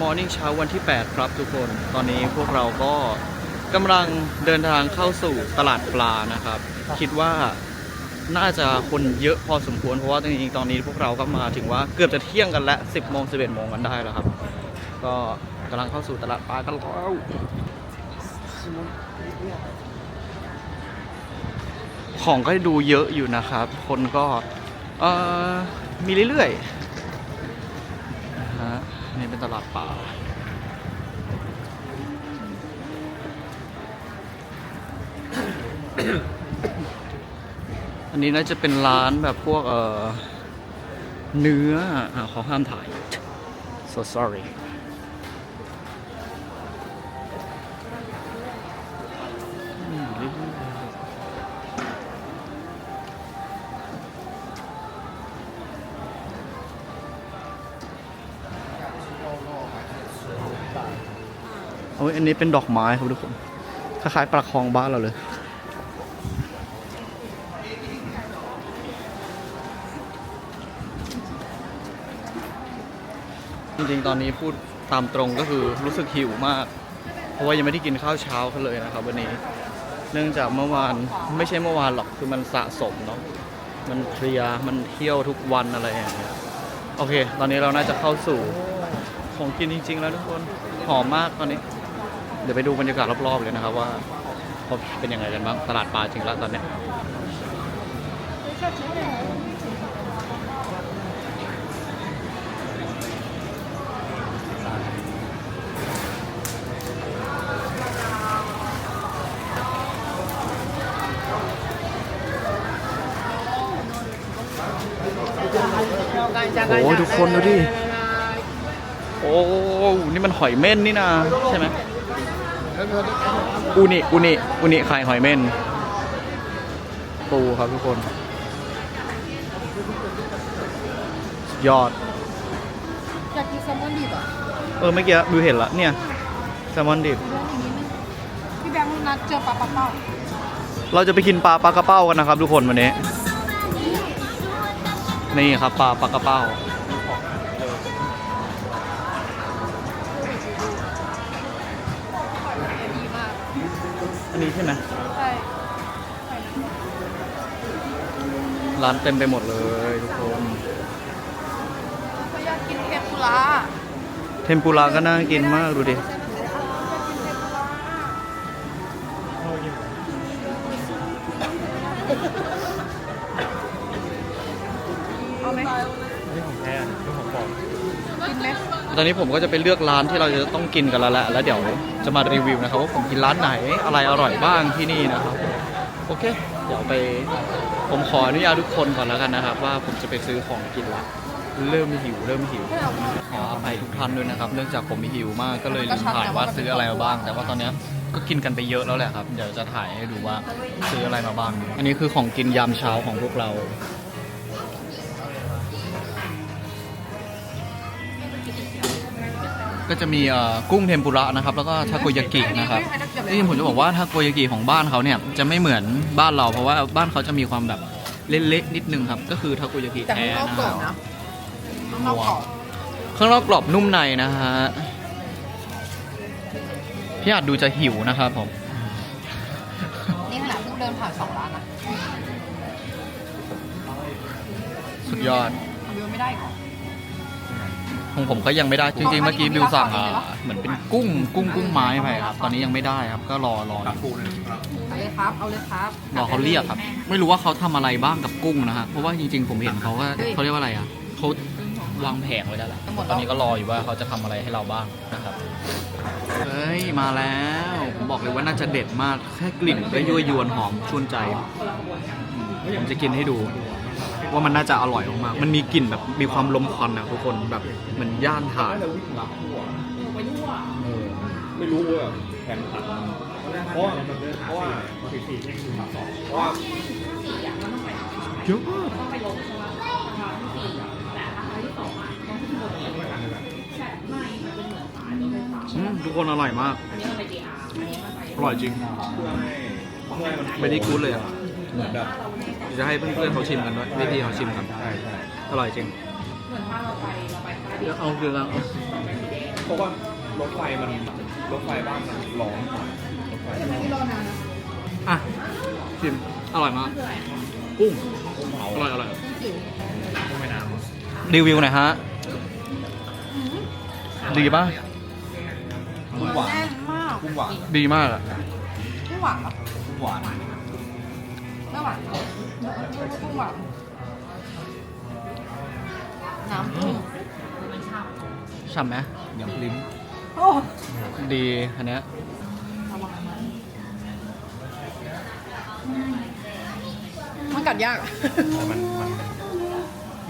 มอร์นิ่งเช้าวันที่ 8 ครับทุกคน ตอนนี้พวกเราก็กำลังเดินทางเข้าสู่ตลาดปลานะครับ คิดว่าน่าจะคนเยอะพอสมควร เพราะว่าจริงๆ ตอนนี้พวกเราก็มาถึงว่าเกือบจะเที่ยงกันแล้ว 10โมง11โมงกันได้แล้วครับ ก็กำลังเข้าสู่ตลาดปลากันแล้วของก็ดูเยอะอยู่นะครับ คนก็เอ่อมีเรื่อยๆนะฮะนี่เป็น ตลาดป่า อันนี้น่าจะเป็นร้านแบบพวกเอ่อเนื้ออเขาห้ามถ่าย so sorry อันนี้เป็นดอกไม้ครับทุกคน คล้ายๆปลาคองบ้านเราเลย จริงๆ ตอนนี้พูดตามตรงก็คือรู้สึกหิวมาก เพราะว่ายังไม่ได้กินข้าวเช้าเขาเลยนะครับวันนี้ เนื่องจากเมื่อวานไม่ใช่เมื่อวานหรอกคือมันสะสมเนาะ มันเพลีย มันเที่ยวทุกวันอะไรอย่างเงี้ย โอเค ตอนนี้เราน่าจะเข้าสู่ของกินจริง ๆ แล้วทุกคน หอมมากตอนนี้ เดี๋ยวไปดูบรรยากาศรอบๆเลยนะครับว่าเขาเป็นยังไงกันบ้างตลาดปลาจริงแล้วตอนเนี้ยโอ้ยทุกคนดูดิ โอ้ นี่มันหอยเม่นนี่นะใช่ไหม อูนิอูนิอูนิไข่หอยเม่นปูครับทุกคน ยอด อยากกินแซลมอนดิบอะเออเมื่อกี้ดูเห็นละเนี่ยแซลมอนดิบพี่แบงค์นัดเจอปลาปลาเป้าเราจะไปกินปลาปลากระเป้ากันนะครับทุกคนวันนี้ นี่ครับปลาปลากระเป้า นนี้ใช่ไหมใช่ร้านเต็มไปหมดเลยทุกคนเขาอยากกินเทมปุระเทมปุระก็น่ากินมากดูดิ ตอนนี้ผมก็จะไปเลือกร้านที่เราจะต้องกินกันแล้วแหละแล้วเดี๋ยวจะมารีวิวนะครับว่าผมกินร้านไหนอะไรอร่อยบ้างที่นี่นะครับโอเค เดี๋ยวไปผมขออนุญาตทุกคนก่อนแล้วกันนะครับ ว่าผมจะไปซื้อของกินละเริ่มหิวเริ่มหิวขออภัยทุกท่านด้วยนะครับ เนื่องจากผมหิวมากก็เลยลืมถ่ายว่าซื้ออะไรมาบ้าง แต่ว่าตอนนี้ก็กินกันไปเยอะแล้วแหละครับ เดี๋ยวจะถ่ายให้ดูว่าซื้ออะไรมาบ้าง อันนี้คือของกินยามเช้าของพวกเรา ก็จะมีเอ่อกุ้งเทมปุระนะครับ แล้วก็ทาโกยากินะครับที่จริงผมจะบอกว่าทาโกยากิของบ้านเขาเนี่ยจะไม่เหมือนบ้านเราเพราะว่าบ้านเขาจะมีความแบบเละๆนิดนึงครับ ก็คือทาโกยากิแต่แท้ข้างนอกนะกรคอรับบนะข้างนอกกรอบข้างนอกกรอบนุ่มในนะฮะพี่อาจดูจะหิวนะครับผม นี่ขนาดเพิ่งเดินผ่านสองร้านนะสุดยอด ทำเยอะไม่ได้ก่อน ของผมก็ยังไม่ได้จริงๆเมื่อกี้บิวสั่งอะเหมือนเป็นกุ้งกุ้งกุ้งไม้ไปครับตอนนี้ยังไม่ได้ครับ ก็รอรอตาปูเนี่ยครับเอาเลยครับ เอาเลยครับรอเขาเรียกครับ ไม่รู้ว่าเขาทำอะไรบ้างกับกุ้งนะฮะเพราะว่าจริงๆผมเห็นเขาก็เขาเรียกว่าอะไรอะเขาวางแผงไว้แล้วแหละตอนนี้ก็รออยู่ว่าเขาจะทำอะไรให้เราบ้างนะครับเฮ้ยมาแล้วผมบอกเลยว่าน่าจะเด็ดมากแค่กลิ่นก็ยั่วยวนหอมชวนใจผมจะกินให้ดู ว่ามันน่าจะอร่อยมากๆมันมีกลิ่นแบบมีความลมควันนะทุกคนแบบเหมือนย่านถ่านไม่รู้ว่าแข่งขันเพราะว่าเพราะว่าเพราะว่าเยอะมากอืมทุกคนอร่อยมาก อร่อยจริงไม่ได้กู๊ดเลยอะ เหมือนแบบเดี๋ยวจะให้เพื่อนๆเขาชิมกันด้วยพี่ๆเขาชิมกันใช่ใช่อร่อยจริงเดี๋ยวเอาเกลือเอาเพราะว่ารถไฟมันรถไฟบ้านมันร้อนรถไฟอะชิมอร่อยมากกุ้งกุ้งเผาอร่อยอร่อยกุ้งแม่น้รีวิวหน่อยฮะดีป่ะำกุ้งหวานแน่นมากกุ้งหวานดีมากอะกุ้งหวานปะกุ้งหวาน หวานน้ำกุ้งฉ่ำไหมอย่างลิ้นโอ้ดีอันเนี้ยระวังมันมันกัดยากอะ แต่มันมัน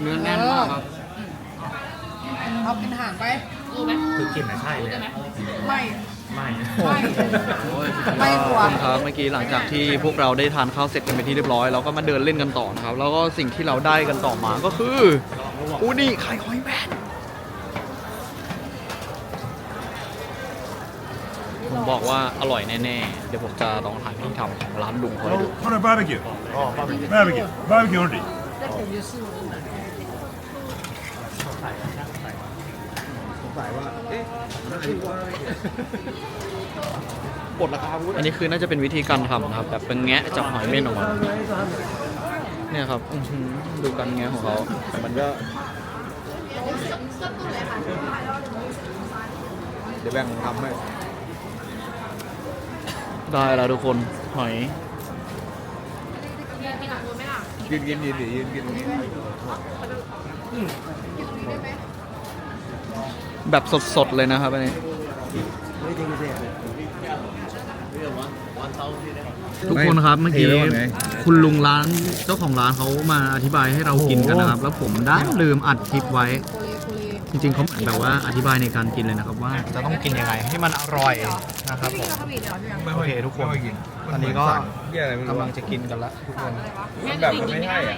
เนื้อแน่นมากครับ เอากินห่างไปดูไหมคือกลิ่นน่ะใช่เลยไม่ไม่ ไม่ไม่กลัครับเมื่อกี้หลังจากที่พวกเราได้ทานข้าวเสร็จกันไปที่เรียบร้อยเราก็มาเดินเล่นกันต่อครับ แล้วก็สิ่งที่เราได้กันต่อมาก็คืออูนี่ไข่หอยแมนผมบอกว่าอร่อยแน่ๆ เดี๋ยวผมจะลองถ่ายพิธีทำของร้านลุงเขาให้ดู On a barbecue. Barbecue. Barbecue only. だって吉本ายว่า เอ๊ะได้หรืว่าปลดราคาอันนี้คือน่าจะเป็นวิธีการทำนะครับแบบเป็นแงะจับหอยเม่นออกมาเนี่ยครับดูการแงะของเขามันก็เดี๋ยวแบ่งทำให้ได้แล้วทุกคนหอยกินกินดีนดิยืนกินตรงนี้ อืม แบบสดๆเลยนะครับอันนี้ทุกคนครับเมื่อกี้คุณลุงร้านเจ้าของร้านเขามาอธิบายให้เรากินกันนะครับ แล้วผมได้ลืมอัดคลิปไว้โคเลโคเลจริงๆเขาเหมือนแบบว่าอธิบายในการกินเลยนะครับว่าจะต้องกินยังไงให้มันอร่อยนะครับผมข้าวบีเดี๋ยวพี่ยังโอเคทุกคนไม่กินตอนนี้ก็เหี้ยอะไรไม่รู้กำลังจะกินกันละทุกคนมันแบบมันไม่ใช่อะ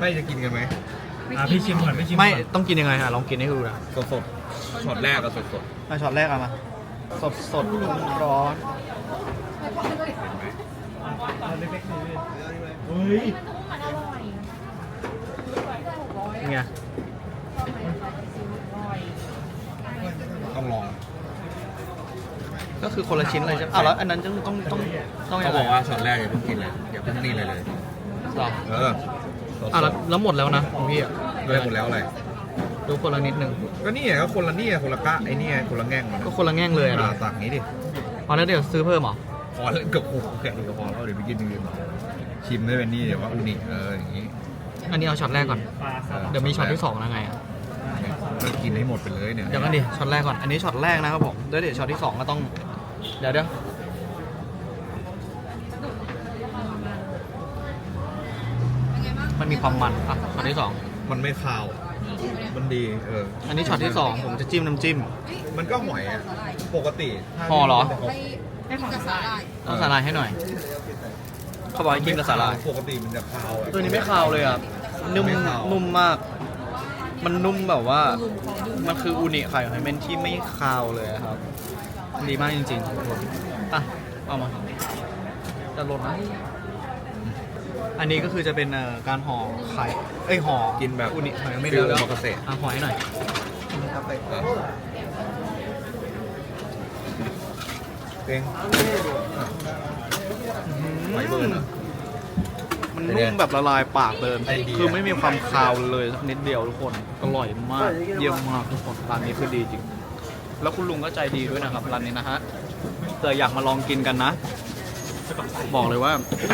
ไม่จะกินกันไหมอะพี่ชิมก่อนพี่ชิมก่อนไม่ต้องกินยังไงอะลองกินให้ดูนะสดสดๆ ช็อตแรกก็สดสดมาช็อตแรกอะมา สดสดร้อนเฮ้ยไงๆต้องลองก็คือคนละชิ้นเลยใช่ไหมอ้าวแล้วอันนั้นต้องต้องต้องต้องยัเขางไงบอกว่าช็อตแรกอย่าเพิ่งกินเลยอย่าเพิ่งนี่เลยเลย หรอเออสดๆอะแล้วแล้วหมดแล้วนะของพี่อะเลยหมดแล้วอะไร ดูคนละนิดนึงก็นี่ไงก็คนละนี่ไงคนละกะไอ้นี่ไงคนละแง่งมันก็คนละแง่งเลยอะอ่านะตักนี้ดิพอแล้วเดี๋ยวซื้อเพิ่มเหรอพอแล้วเกือบโอ้โหแกะเกือบพอแล้วเดี๋ยวไปกินอย่างอื่นต่อชิมได้เป็นนี่เดี๋ยวว่าอูนิเอออย่างงี้ อันนี้เอาช็อตแรกก่อน เดี๋ยวมีช็อตที่สองแล้วไงอะก็กินให้หมดไปเลยเนี่ยเดี๋ยวกันดิช็อตแรกก่อนอันนี้ช็อตแรกนะครับผมแล้วเดี๋ยวช็อตที่สองก็ต้องเดี๋ยวเดี๋ยวมันมีความมันอะช็อตที่สองมันไม่คาว มันดีเอออันนี้ช็อตที่สองผมจะจิ้มน้ำจิ้ม มันก็หอยอะปกติถ้าห่อเหรอให้ให้ของกระสาหร่ายต้องสาลายให้หน่อย เขาบอกให้กินกับสาลายปกติมันจะคาวอะตัวนี้ไม่คาวเลยอะนุ่มไม่คาวนุ่มมาก มันนุ่มแบบว่า มันคืออูนิไข่หอยเม่นที่ไม่คาวเลยอะครับ ดีมากจริงๆทุกคนอะเอามาจะลดนะ อันนี้ก็คือจะเป็นเอ่อการห่อไข่เอ้ยห่อกินแบบอูนิหอยเม่นฟิลแล้วโอมากาเสะ อะห่อให้หน่อยเออเองหอยเบิร์นอะมันเป็นไงนุ่มแบบละลายปากเลยไอเดีย คือไม่มีความคาวเลยสักนิดเดียวทุกคนอร่อยมากเยี่ยมมากทุกคนร้านนี้คือดีจริง แล้วคุณลุงก็ใจดีด้วยนะครับร้านนี้นะฮะเผื่ออยากมาลองกินกันนะ บอกเลยว่า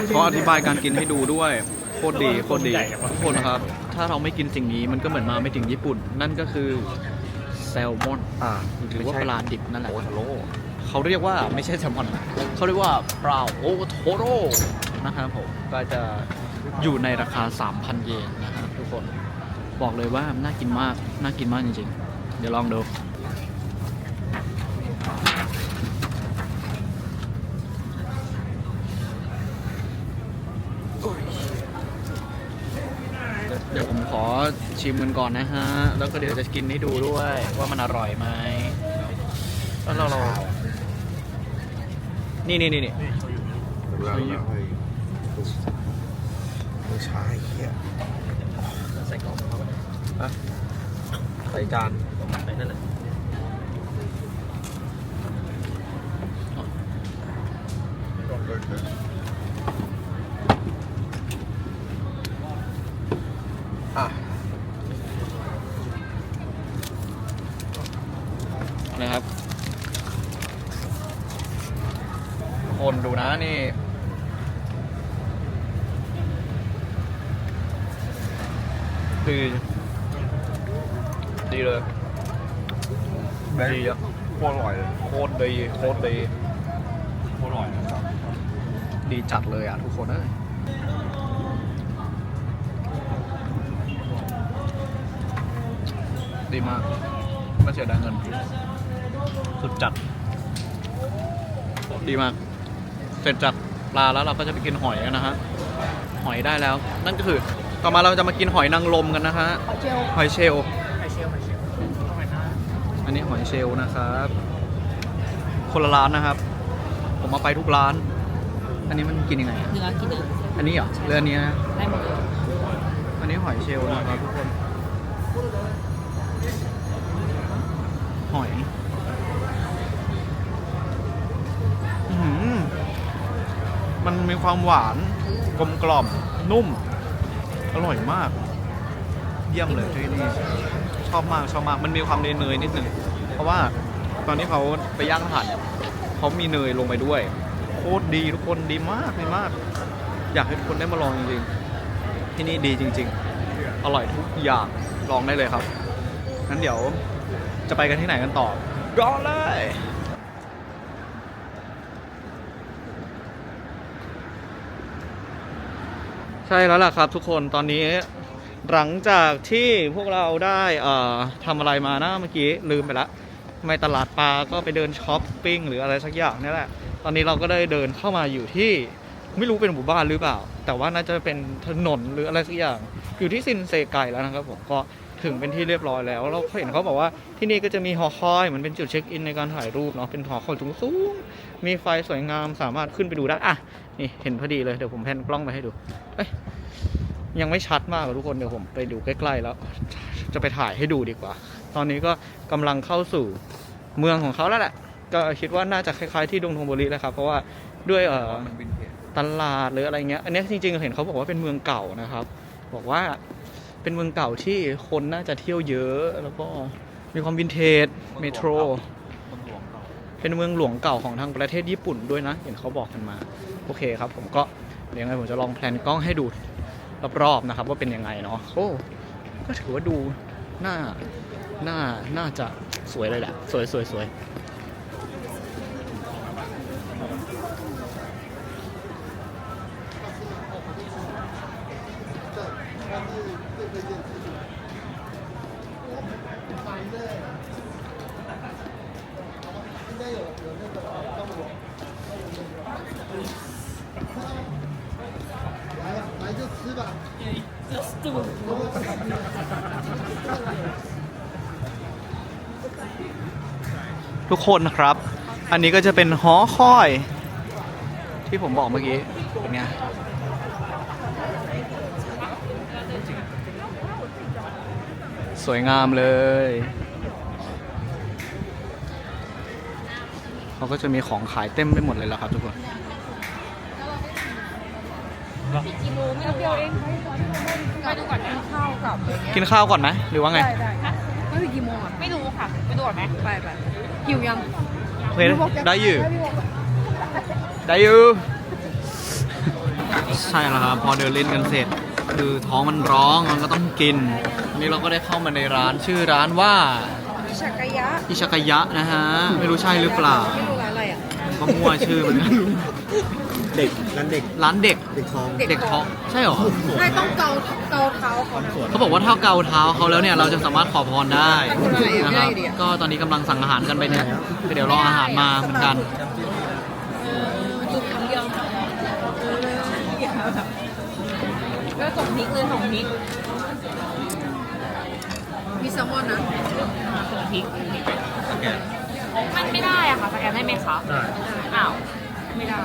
เขาอธิบายการกินให้ดูด้วย โคตรดีโคตรดีทุกคนนะครับ ถ้าเราไม่กินสิ่งนี้มันก็เหมือนมาไม่ถึงญี่ปุ่น นั่นก็คือแซลมอนอ่าหรือว่าปลาดิบนั่นแหละโอทาโร่เขาเรียกว่าไม่ใช่แซลมอนเขาเรียกว่าปลาโอโทโร่นะครับผมก็จะอยู่ในราคา 3,000 เยนนะครับทุกคนบอกเลยว่าน่ากินมาก น่ากินมากจริงๆ เดี๋ยวลองดูเดี๋ ชิมกันก่อนนะฮะ แล้วก็เดี๋ยวจะกินให้ดูด้วยว่ามันอร่อยไหมแล้วเราเนี่นี่นี่นี่เราเยอะเยไม่ใช่เฮียใส่กล่องเข้าไปใส่จานใส่นั่นแหละ คนดูนะนี่ ดี ดีเลยดีอะโคตรอร่อยเลยโคตรดีโคตรดี โคตรอร่อยนะครับดีจัดเลยอะทุกคนเอ้ยดีมากไม่เสียดายเงิน สุดจัด ดีมาก เสร็จจากปลาแล้วเราก็จะไปกินหอยกันนะฮะ หอยได้แล้ว นั่นก็คือต่อมาเราจะมากินหอยนางรมกันนะฮะขอเจลหอยเชลลขอเชลขอเชลเอาไปนะอันนี้หอยเชลลนะครับ คนละร้านนะครับ ผมมาไปทุกร้าน อันนี้มันกินยังไงอะเนื้อกินเนื้ออันนี้เหรอเรืออนนี้นะ ได้หมดเลยอันนี้หอยเชลล์นะครับทุกคน มีความหวาน กลมกล่อมนุ่ม อร่อยมาก เยี่ยมเลยที่นี่ชอบมากชอบมากมันมีความเนยๆนิดนึงเพราะว่าตอนที่เขาไปย่างถ่านเนี่ยเขามีเนยลงไปด้วย โคตรดีทุกคนดีมากดีมาก อยากให้ทุกคนได้มาลองจริงๆที่นี่ดีจริง ๆ อร่อยทุกอย่างลองได้เลยครับงั้นเดี๋ยวจะไปกันที่ไหนกันต่อรอเลย ช่แล้วล่ะครับทุกคนตอนนี้หลังจากที่พวกเราได้เอ่อทำอะไรมานะเมื่อกี้ลืมไปละไม่ตลาดปลาก็ไปเดินช้อปปิ้งหรืออะไรสักอย่างนี่แหละ ตอนนี้เราก็ได้เดินเข้ามาอยู่ที่ไม่รู้เป็นหมู่บ้านหรือเปล่า แต่ว่าน่าจะเป็นถนนหรืออะไรสักอย่าง อยู่ที่ซินเซไกแล้วนะครับผมก็ถึงเป็นที่เรียบร้อยแล้วเราเห็นเขาบอกว่าที่นี่ก็จะมีหอคอยเหมือนเป็นจุดเช็คอินในการถ่ายรูปเนาะเป็นหอคอยสูงๆมีไฟสวยงามสามารถขึ้นไปดูได้อะ นี่เห็นพอดีเลยเดี๋ยวผมแพนกล้องไปให้ดูเอ้ยยังไม่ชัดมากอะทุกคนเดี๋ยวผมไปดูใกล้ๆแล้ว จะไปถ่ายให้ดูดีกว่า ตอนนี้ก็กำลังเข้าสู่เมืองของเขาแล้วแหละก็คิดว่าน่าจะคล้ายๆที่ดงทงบุรีแหละครับเพราะว่าด้วยเอ่อตลาดหรืออะไรเงี้ยอันนี้จริงๆเห็นเขาบอกว่าเป็นเมืองเก่านะครับ บอกว่าเป็นเมืองเก่าที่คนน่าจะเที่ยวเยอะแล้วก็มีความวินเทจเมโทรเป็นเมืองหลวงเก่าของทางประเทศญี่ปุ่นด้วยนะ เห็นเขาบอกกันมา โอเคครับผมก็เดี๋ยวยังไงผมจะลองแพลนกล้องให้ดูรอบๆนะครับ ว่าเป็นยังไงเนาะโอ้ก็ถือว่าดูน่าน่าน่าจะสวยเลยแหละ สวยสวยสวย คนนะครับ อันนี้ก็จะเป็นหอคอย ที่ผมบอกเมื่อกี้เป็นไงสวยงามเลย เขาก็จะมีของขายเต็มไปหมดเลยแล้วครับทุกคนไปดูก่อนนะกินข้าวก่อนไหมหรือว่าไง ไม่ถึงกี่โมงอะไม่รู้ค่ะ ไปดูก่อนไหมไปไป หิวยังโอเคได้อยู่ ได้อยู่ ใช่แล้วครับ พอเดินเล่นกันเสร็จ คือท้องมันร้องมันก็ต้องกินวันนี้เราก็ได้เข้ามาในร้านชื่อร้านว่าชักกะยะอิชากายะนะฮะ ไม่รู้ใช่หรือเปล่า ไม่รู้ร้านอะไรอะก็มั่วชื่อเหมือนกัน เด็กนั่นเด็กร้านเด็กเด็กท้องเด็กท้องใช่เหรอใช่ต้องเกาเกาเท้าเขานะ เขาบอกว่าถ้าเกาเท้าเขาแล้วเนี่ยเราจะสามารถขอพรได้ทำอะไรอะนะครับไม่ได้ดิอะก็ตอนนี้กำลังสั่งอาหารกันไปเนี่ยเดี๋ยวรออาหารมาเหมือนกัน จุดเดียวก็ส่งพริกเลยส่งพริกมีแซลมอนนะส่งพริกมันไม่ได้อะค่ะสแกนได้ไหมคะได้อ้าว ไม่ได้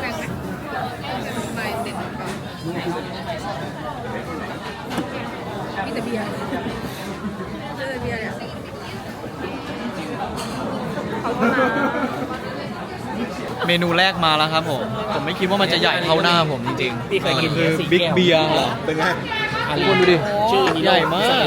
แบ่งไหมไปเสร็จก่อนมีแต่เบียร์มีแต่เบียร์เนี่ยเมนูแรกมาแล้วครับผม ผมไม่คิดว่ามันจะใหญ่เท่าหน้าผมจริงๆพี่เคยกินคือบิ๊กเบียร์เหรอเป็นไงทุกคนดูดิชื่อใหญ่มาก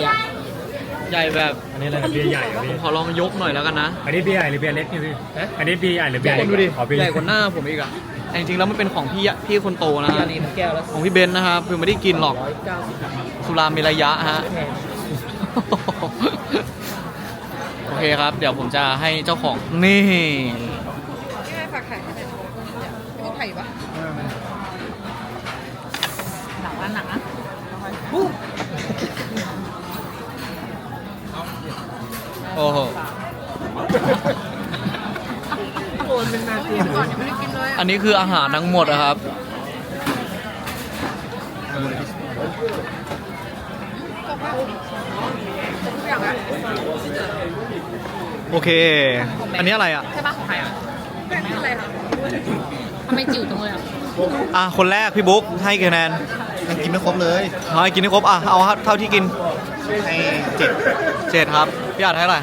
ใหญ่แบบอันนี้อะไรเบียร์ใหญ่เหรอผพี่มขอลองยกหน่อยแล้วกันนะอันนี้เบียร์ใหญ่หรือเบียร์เล็กนี่พี่อันนี้เบียร์ใหญ่หรือทุเบีกยร์คเล็นกดูดิอ๋อเบียร์ใหญ่กว่าหน้าผมอีกอะแต่จริงๆแล้วมันเป็นของพี่ยะพี่คนโตนะฮะของพี่เบนซ์นะครับคือไม่ได้กินหรอก สุรามีระยะฮะ โอเคครับ เดี๋ยวผมจะให้เจ้าของ นี่ โอ้โหก่อนยังไม่ได้กินเลยอันนี้คืออาหารทั้งหมดนะครับ ทุกอย่างอะโอเค อันนี้อะไรอะ ใช่ปะของใครอะแป้งอะไรคะทำไมจิ๋วจังเลยอะอะ คนแรกพี่บุ๊กให้กี่คะแนนยังกินไม่ครบเลย เอาให้กินให้ครบ อะ เอาเท่าที่กินให้เจ็ดเจ็ดครับ พี่อาจให้เท่าไหร่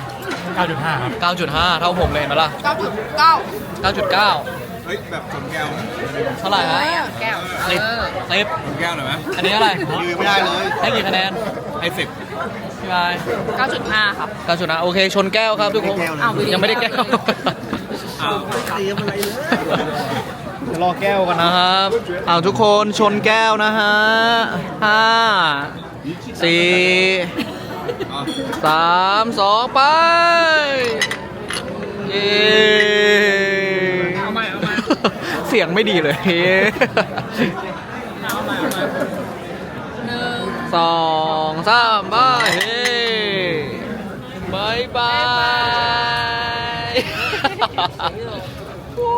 9.5 ครับ 9.5 เท่าผมเลยเห็นไหมล่ะ เก้าจุดเก้า9.9 เฮ้ย แบบชนแก้วเท่าไหร่ฮะแก้วสิบสิบชนแก้วหน่อยไหมอันนี้อะไร ยืนไม่ได้เลยให้กี่คะแนนให้สิบพี่บาย9.5ครับ 9.5 โอเค ชนแก้วครับทุกคนอ้าววิดีโอยังไม่ได้แก้ว อ้าวเตรียมอะไรเลยรอแก้วกันนะครับเอาทุกคนชนแก้วนะฮะห้าสี่ สามสองไป เย้เอาใหม่เอาใหม่ เสียงไม่ดีเลยหนึ่งสองสามไปเฮ้บายบายวู้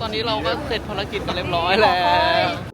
ตอนนี้เราก็เสร็จภารกิจกันเรียบร้อยแล้ว